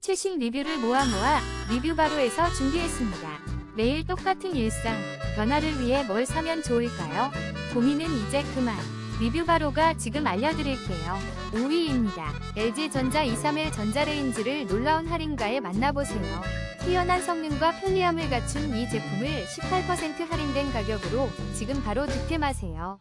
최신 리뷰를 모아 모아 리뷰 바로에서 준비했습니다. 매일 똑같은 일상, 변화를 위해 뭘 사면 좋을까요? 고민은 이제 그만. 리뷰 바로가 지금 알려드릴게요. 5위입니다. LG전자 231 전자레인지를 놀라운 할인가에 만나보세요. 뛰어난 성능과 편리함을 갖춘 이 제품을 18% 할인된 가격으로 지금 바로 득템하세요.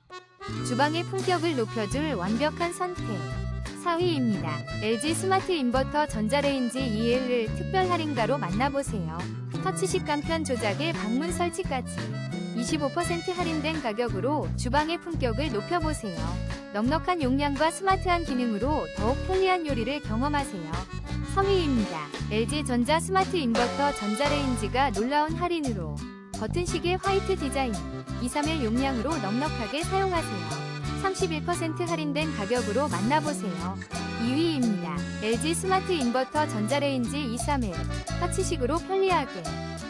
주방의 품격을 높여줄 완벽한 선택. 4위입니다. LG 스마트 인버터 전자레인지 2L을 특별 할인가로 만나보세요. 터치식 간편 조작에 방문 설치까지 25% 할인된 가격으로 주방의 품격을 높여보세요. 넉넉한 용량과 스마트한 기능으로 더욱 편리한 요리를 경험하세요. 3위입니다. LG전자 스마트 인버터 전자레인지가 놀라운 할인으로 버튼식의 화이트 디자인 231 용량으로 넉넉하게 사용하세요. 31% 할인된 가격으로 만나보세요. 2위입니다. LG 스마트 인버터 전자레인지 231 터치식으로 편리하게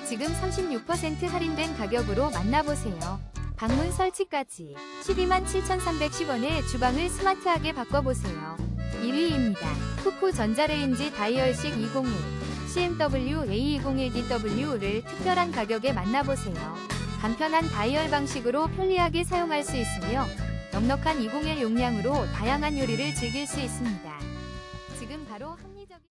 지금 36% 할인된 가격으로 만나보세요. 방문 설치까지 12만 7,310원에 주방을 스마트하게 바꿔보세요. 1위입니다. 쿠쿠 전자레인지 다이얼식 201 CMW A201DW를 특별한 가격에 만나보세요. 간편한 다이얼 방식으로 편리하게 사용할 수 있으며 넉넉한 201 용량으로 다양한 요리를 즐길 수 있습니다. 지금 바로 합리적인